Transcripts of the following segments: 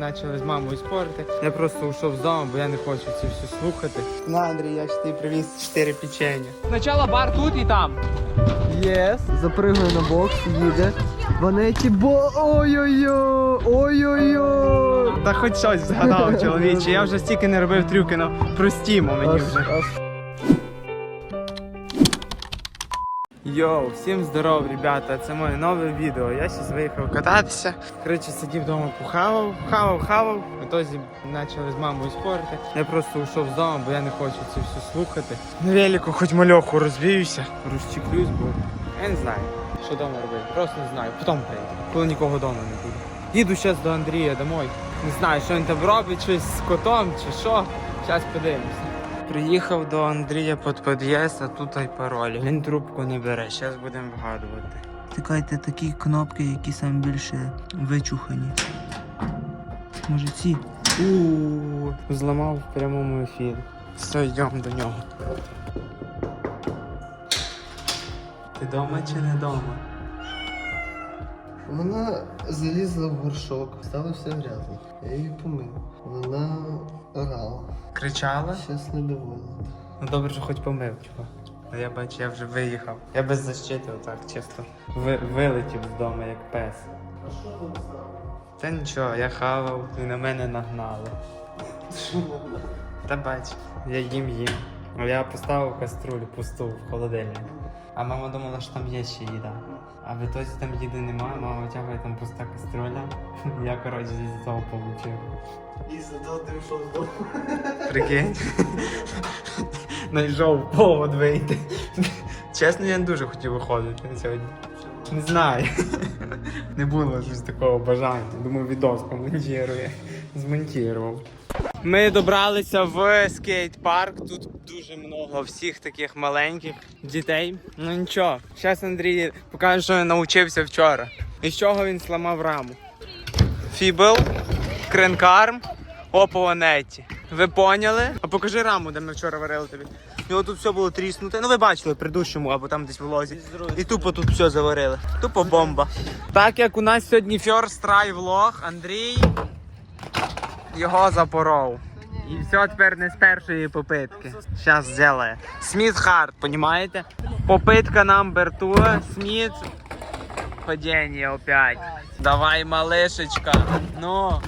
Почали з мамою спорити. Я просто ушов з дому, бо я не хочу це все слухати. На, Андрій, я ж тобі привіз 4 печення. Спочатку бар тут і там. Єс. Запригує на бокс, їде. Ванеті бо. Ой-ой-ой! Ой-ой-ой! Та хоч щось згадав, чоловіче. Я вже стільки не робив трюки, ну простімо мені вже. Йоу, всім здоров, ребята, це моє нове відео. Я зараз виїхав кататися. Коротше, сидів вдома, похавав, хавав, хавав. Ітозі почали з мамою спорити. Я просто ушов з дому, бо я не хочу це все слухати. На велику хоч мальоху розвіюся, розчіплюсь, бо я не знаю, що вдома робити. Просто не знаю. Потім прийду, коли нікого вдома не буде. Їду зараз до Андрія домой. Не знаю, що він там робить, щось з котом чи що. Зараз подивимося. Приїхав до Андрія під під'їзд, а тут й пароль. Він трубку не бере, зараз будемо вгадувати. Тикайте такі кнопки, які саме більше вичухані. Може ці? У зламав в прямому ефірі. Все, йдемо до нього. Ти вдома чи не вдома? Вона залізла в горшок, стало все грязно. Я її помив. Вона орала. Кричала? Щас недовольна. Ну добре, що хоч помив, чувак. А я бачу, я вже виїхав. Я без защити отак чисто ви, вилетів з дому, як пес. Та нічого, я хавав і на мене нагнали. Та бач, я їм їм. Я поставив каструлю пусту в холодильник. А мама думала, що там є ще їда. А в ітозі там їди немає, мама витягує там пуста каструля. Я, коротше, зі того получив. І зато ти йшов з дому. Прикинь. Найшов повод вийти. Чесно, я не дуже хотів виходити на сьогодні. Не знаю. Не було щось такого бажання. Думаю, відос помонтірує. Змонтірував. Ми добралися в скейт-парк. Тут дуже много всіх таких маленьких дітей. Ну нічого. Зараз Андрій покаже, що він навчився вчора. І з чого він сламав раму. Фібл, кренкарм, опованеті. Ви поняли? А покажи раму, де ми вчора варили тобі. І от тут все було тріснуте. Ну ви бачили в предыдущому або там десь в лозі. І тупо тут все заварили. Тупо бомба. Так як у нас сьогодні first try влог, Андрій його запоров. І все тепер не з першої попитки. Зараз зробить. Сміт хард, понімаєте? Попитка number two. Сміт. Падіння опять. Давай, малишечка. Ну.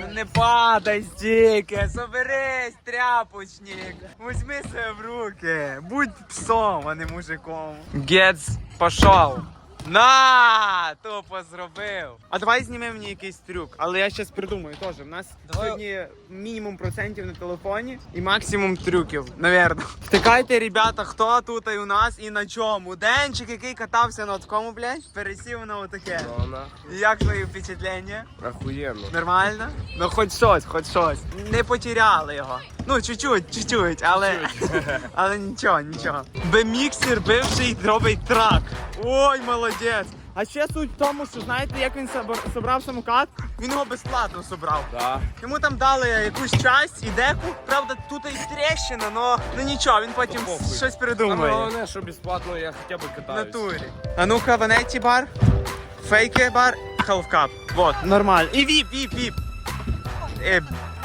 Ну не падай стільки, соберись, тряпочник. Возьми себе в руки. Будь псом, а не мужиком. Гец пошов. На! Тупо зробив. А давай зніми мені якийсь трюк. Але я щас придумаю теж. У нас сьогодні мінімум процентів на телефоні і максимум трюків, навірно. Втикайте, ребята, хто тут і у нас і на чому. Денчик, який катався на такому, блядь, пересів на отаке. І Як твої впечатлення? Охуєнно. Нормально? Ну хоч щось, хоч щось. Не потеряли його. Ну, чуть-чуть, чуть-чуть, але. але нічого, нічого. Беміксер бивший робить трак. Ой, молодець. А ще суть в тому, що знаєте, як він собр- собрав самокат? Він його безплатно собрав. Да. Йому там дали якусь часть і деку. Правда, тут і тріщина, но ну нічого, він потім щось придумає. головне, що безплатно я хоча б катаюсь. натурі. А ну-ка, Ванетті бар, фейки бар, халфкап. Вот, нормально. І віп, віп, віп.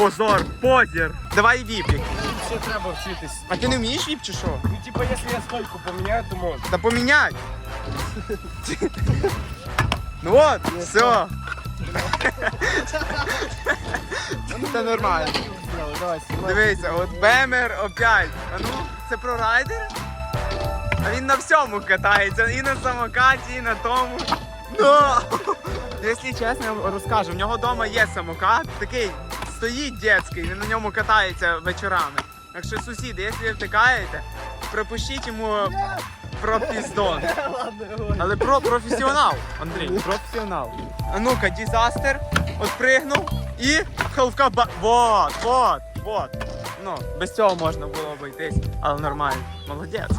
Позор, позір. Давай віпік. Все треба вчитись. А ти не вмієш віп чи що? Ну, типа, якщо я стойку поміняю, то можна. Да поміняй. Ну от, все. Це нормально. Дивися, от Бемер опять. А ну, це про райдер? А він на всьому катається, і на самокаті, і на тому. Ну! Якщо чесно, я вам розкажу, в нього вдома є самокат, такий стоїть дитячий, він на ньому катається вечорами. Так що сусіди, якщо ви втикаєте, пропустіть йому про піздон. Але про професіонал, Андрій, професіонал. А ну-ка, дізастер, отпригнув і халфка ба. Вот, вот, вот. Ну, без цього можна було обійтись, але нормально. Молодець.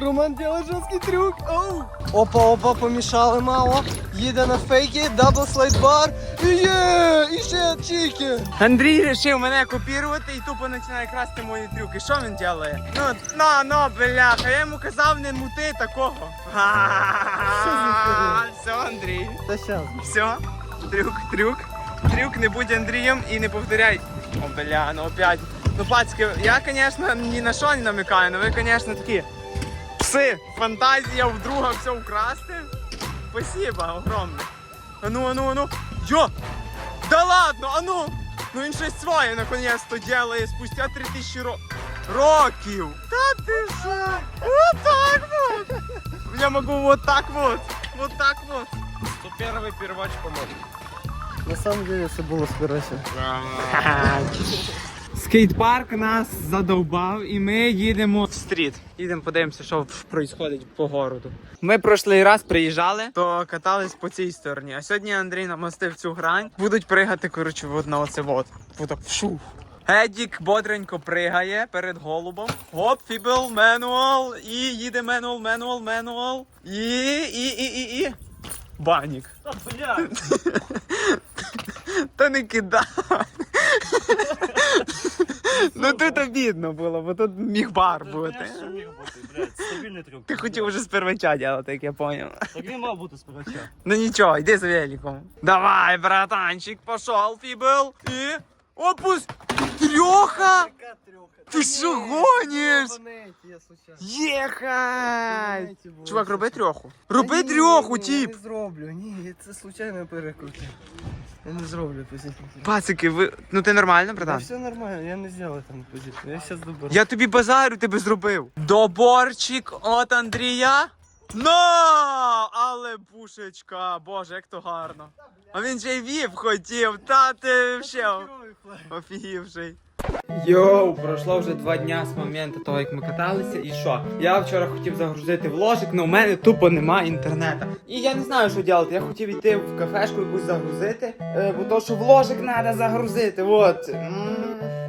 Роман делает жорсткий трюк. Оу. Опа, опа, помішали мало. Їде на фейки, дабл слайд бар. І є! І ще чіки. Андрій вирішив мене копірувати і тупо починає красти мої трюки. Що він робить? Ну, ну, ну, бляха, я йому казав не мути такого. Все, Андрій. Та щас. Все, трюк, трюк. Трюк не будь Андрієм і не повторяй. О, бля, ну опять. Ну, пацки, я, звісно, ні на що не намікаю, але ви, звісно, такі пси. Фантазія в друга все украсти. Спасибо, огромне. Ану, ану, ану. Йо! Да ладно, ану! Ну він щось своє наконец-то делає спустя 3000 ро... років. Та ти що? Вот вот. Я могу вот так вот. Вот так вот. То перший первач помог. На самом деле це було скоріше. Скейт-парк нас задовбав і ми їдемо стріт. Їдемо подивимося, що відбувається по городу. Ми прошлий раз приїжджали, то катались по цій стороні. А сьогодні Андрій намостив цю грань. Будуть пригати, коротше, от на оце от. Отак вшух. Едік бодренько пригає перед голубом. Хоп, фібл, менуал. І їде менуал, менуал, менуал. І, і, і, і, і. Банік. Та блядь! Та не кидай. ну тут обідно було, бо тут міг бар бути. Що міг бути, блядь, стабільний трюк. Ти хотів уже з первача ділати, як я поняв. Так він мав бути спочатку. Ну нічого, йди за великом. Давай, братанчик, пошел, фібл. І опуск. Трьоха! Ти що гониш? Єхать! Чувак, роби трьоху. Роби трьоху, Я тіп. не зроблю, ні, це случайно перекрутив. Я не зроблю позицію. Пацики, ви. Ну ти нормально, Та Ну, все нормально, я не зробив там позицію. Я зараз доберу. Я тобі базарю тебе зробив. Доборчик от Андрія. Но! Але пушечка, боже, як то гарно. А він же й віп хотів, та ти ще офігівший. Йоу, пройшло вже два дня з моменту того, як ми каталися, і що? Я вчора хотів загрузити вложик, але у мене тупо нема інтернету. І я не знаю, що робити. Я хотів йти в кафешку якусь загрузити, е, бо то, що вложик треба загрузити. От.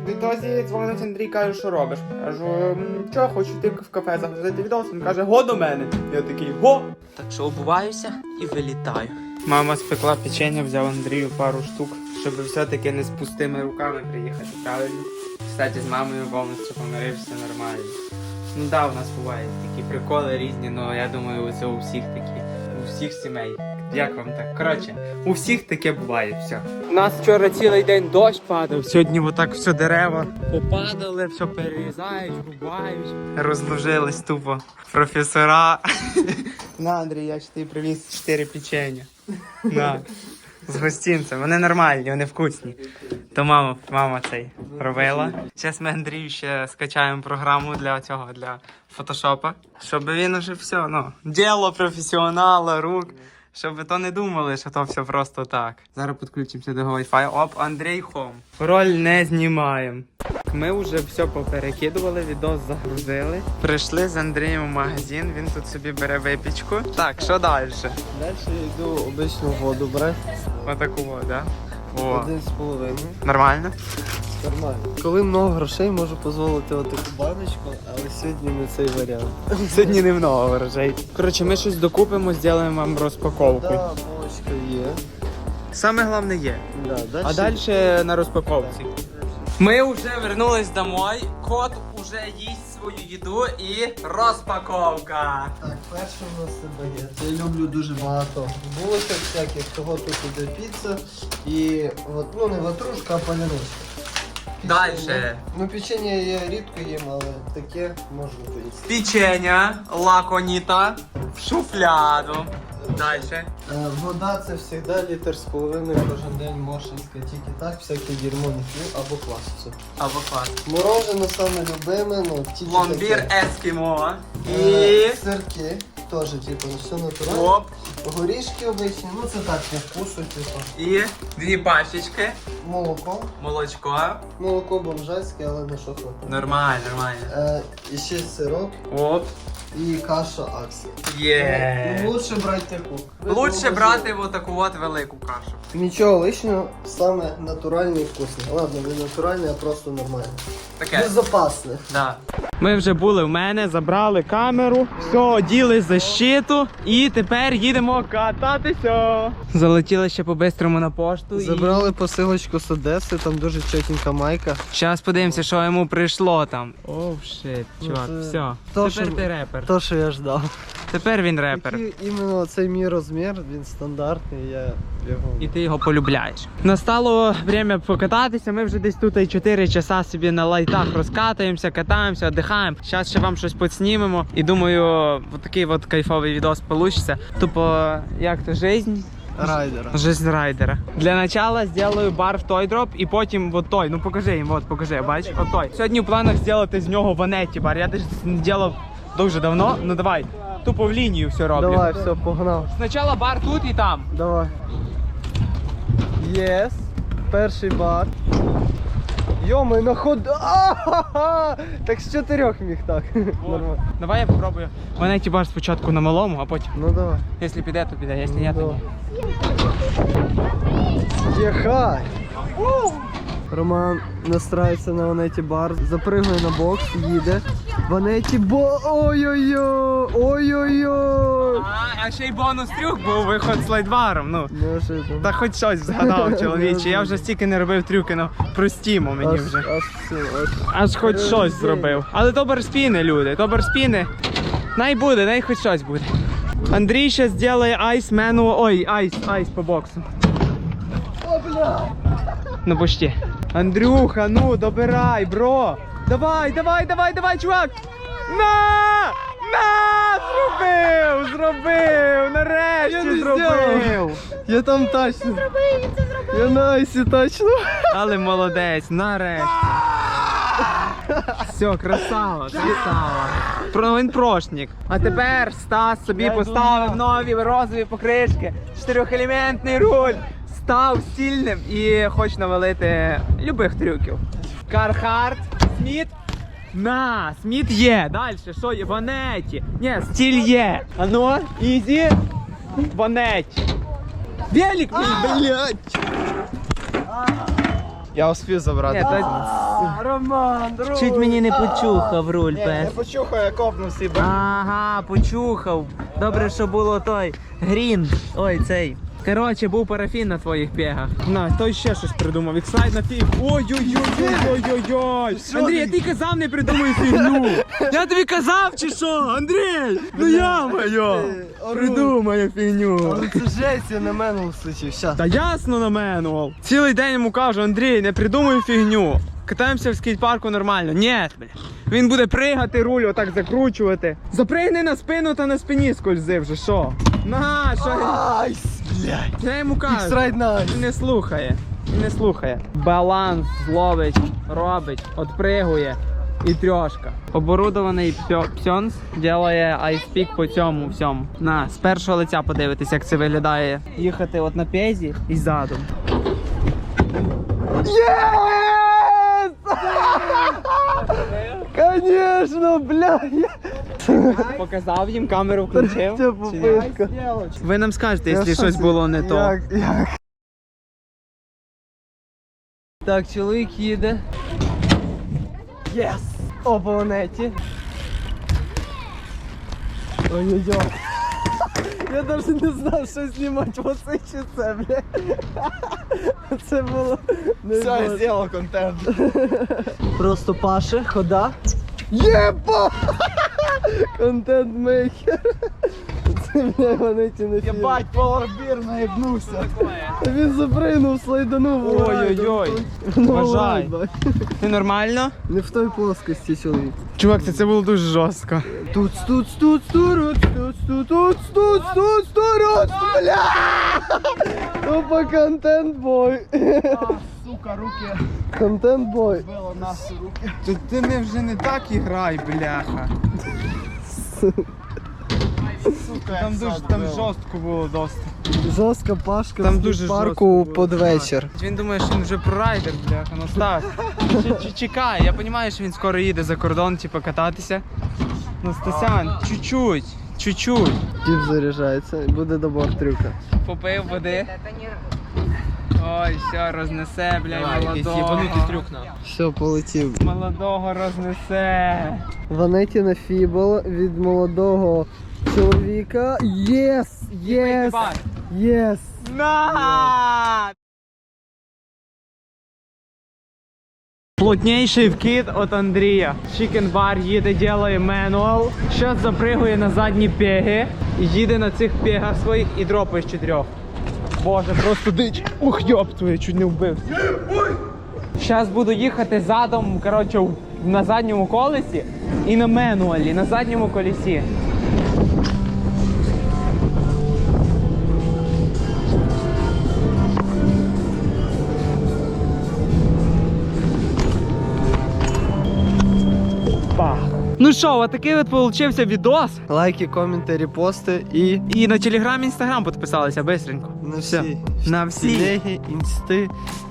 Відтоді дзвонить Андрій, каже, що робиш. Кажу, що, хочу йти в кафе загрузити відос. Він каже, го до мене. Я такий го. Так що обуваюся і вилітаю. Мама спекла печення, взяв Андрію пару штук, щоб все-таки не з пустими руками приїхати, правильно? Кстати, з мамою повністю помирився нормально. Ну да, у нас бувають такі приколи різні, але я думаю, це у всіх такі, у всіх сімей. Як вам так? Коротше, у всіх таке буває, все. У нас вчора цілий день дощ падав, сьогодні отак все дерева попадали, все перерізають, рубають. Розложились тупо професора. На, Андрій, я ж тобі привіз 4 печення. На. З гостинцем. Вони нормальні, вони вкусні. То мама, мама цей робила. Зараз ми Андрію ще скачаємо програму для цього, для фотошопа. Щоб він уже все, ну, діло професіонала, рук. Щоб ви то не думали, що то все просто так. Зараз підключимося до Wi-Fi. Оп, Андрій Хом. Роль не знімаємо. Ми вже все поперекидували, відос загрузили. Прийшли з Андрієм в магазин, він тут собі бере випічку. Так, що далі? Далі я йду обичну воду брати. Отаку, воду, да? О, Один з половиною. нормально. Нормально. Коли много грошей, можу дозволити отаку баночку, але сьогодні не цей варіант. Сьогодні не много ворожей. Коротше, ми щось докупимо, зробимо вам розпаковку. Да, булочка є. Саме головне є. Да, дальше... А далі на розпаковці. Ми вже вернулись домой. Кот уже їсть свою їду і розпаковка. Так, перше у нас це багет. Я люблю дуже багато булочок всяких, того тут іде піца і от, ну не ватрушка, а паляничка. Далі. Ну печення я рідко їм, але таке можна поїсти. Печення, лаконіта, в шуфляду. Далі. Е, Вода це завжди літр з половиною кожен день моршинська, тільки так, всяке дерьмо не п'ю або кваситься. Або клас. Морожене саме любиме, ну тільки Пломбір таке. ескімо. Е, І. Сирки, теж типу, ну, все натурально. Оп. Горішки обичні, ну це так, по вкусу, типу. І дві пачечки. Молоко. Молочко. Молоко бомжацьке, але на що хватить. Нормально, нормально. Е, і ще сирок Оп. і каша аксія. Є. Ну, лучше брати таку. Ви Лучше зробите- брати вот таку от велику кашу. Нічого лишнього, саме натуральне і вкусне. Ладно, не натуральне, а просто нормальне. Таке. Безопасне. Да. Ми вже були в мене, забрали камеру, все, оділи защиту і тепер їдемо кататися. Залетіли ще по-бистрому на пошту. Забрали посилочку з Одеси, там дуже чотенька майка. Зараз подивимося, що йому прийшло там. Оу, шит, чувак, Ну, це все. то, Тепер що- ти репер. То, що я ждав. Тепер він репер. Такий іменно цей мій розмір, він стандартний. Я його. і ти його полюбляєш. Настало время покататися. Ми вже десь тут і 4 часа собі на лайтах розкатуємося, катаємося, віддихаємо. Зараз ще вам щось підснімемо. І думаю, от такий от кайфовий відос вийде. Тупо, як то жизнь. Райдера. Жизнь райдера. Для начала сделаю бар в той дроп і потім вот той. Ну покажи їм, от покажи, бач, от той. Сьогодні в планах зробити з нього ванеті бар. Я теж не робив дуже давно. Ну давай. Тупо в лінію все роблю. Давай, все, погнав. Спочатку бар тут і там. Давай. Єс. Перший бар. Йоми, на ход. А-ха-ха! Так з чотирьох міг так. Нормально. Давай я попробую. Ванеті бар спочатку на малому, а потім. Ну давай. Якщо піде, то піде, якщо ні, то ні. Єхай! Роман настраюється на ванеті бар, запригує на бокс, їде. Ванеті бо. Ой-ой-ой! Ой-ой-ой! А, а ще й бонус трюк був виход з лайтбаром. Ну. Неожиданно. Та хоч щось згадав, чоловіче. Я вже стільки не робив трюки, ну простімо мені Аж, вже. аж аж. Аж хоч щось зробив. Але то барспіни, люди, то барспіни. Най буде, най хоч щось буде. Андрій ще зробить айс мену. Ой, айс, айс по боксу. О, бля! Ну почти. Андрюха, ну добирай, бро. Давай, давай, давай, давай, чувак. На! На! Зробив! Зробив! Нарешті зробив! Я там точно. Я на айсі точно. Але молодець, нарешті. Все, красава, красава. Про він прошник. А тепер Стас собі поставив нові розові покришки, чотирьохелементний руль. Став стільним і хоче навалити любих трюків. Кархард, Сміт. На, Сміт є. Далі, що є? Ванеті. Ні, стіль є. Ано, ізі. Ванеті. Велик блядь. Я успів забрати. Ні, та- Роман, друг. Чуть мені не почухав руль, пес. почухаю, я копнув всі Ага, почухав. Добре, що було той грін. Ой, цей. Коротше, був парафін на твоїх пегах. На, той ще щось придумав. Іксайд на фіг. Ой-ой-ой-ой-ой-ой. Андрій, я ти казав, не придумай фігню. Я тобі казав чи що? Андрій! Ну я моє! Придумай фігню. Але це жесть, я на мене. Щас. Та ясно на мене. Цілий день йому кажу, Андрій, не придумуй фігню. Катаємося в скейт-парку нормально. Ні. Він буде пригати руль, отак закручувати. Запригни на спину та на спині скользи вже, що? На, що? Айс, блядь. Я йому кажу. Він не слухає. Він не слухає. Баланс зловить, робить, отпригує і трьошка. Оборудований псьонс ділає айспік по цьому всьому. На, з першого лиця подивитись, як це виглядає. Їхати от на пезі і задом. Єс! Конечно, бля. Показав їм, камеру включив. Це попитка. Ви нам скажете, якщо щось було не то. Як, як? Так, чоловік їде. Єс! О, по монеті. Ой-ой-ой. Я навіть не знав, що знімати оце чи це, бля. Це було не Все, я зробив контент. Просто Паша, хода. Єба! Контент мейкер. Це бля монеті на фільм. Єбать, поларбір наїбнувся. Він запригнув, слайданув. Ой-ой-ой. Ну, Вважай. Ти нормально? Не в той плоскості чоловік. Чувак, це, це було дуже жорстко. Тут, тут, тут, тут, тут, тут, тут, тут, тут, тут, бля! Тупо контент бой. Сука, руки Контент бой. било нас руки. Ти, ти не вже не так і грай, бляха. Сука, Там дуже там жорстко було досить. Жорстка пашка Там в дуже парку жорстко було. під вечір. Він думає, що він вже прорайдер, бляха, ну чи- Чекай, я розумію, що він скоро їде за кордон, типу, кататися. Ну, Стасян, чуть-чуть, чуть-чуть. Тіп заряджається і буде добор трюка. Попив води. Ой, все, рознесе, бля, молодого. Все, полетів. Молодого рознесе. Ванеті на фібол від молодого чоловіка. Єс! Єс! Єс! На! Плотніший вкид від Андрія. Chicken бар їде, ділає менуал. Зараз запригує на задні пеги. Їде на цих пегах своїх і дропає з чотирьох. Боже, просто дич. Ух, йоп твою, чуть не вбив. Зараз буду їхати задом, коротше, на задньому колесі і на менуалі, на задньому колесі. Ну що, отакий от получився відос. Лайки, коменти, репости і І на телеграм, інстаграм підписалися бистренько. на Все. всі. На всі. Телеги, інсти,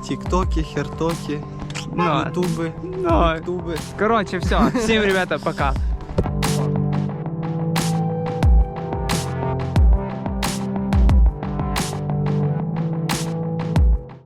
тіктоки, хертоки, Ну, ютуби, ну, ютуби. коротше, все. Всім, ребята, пока.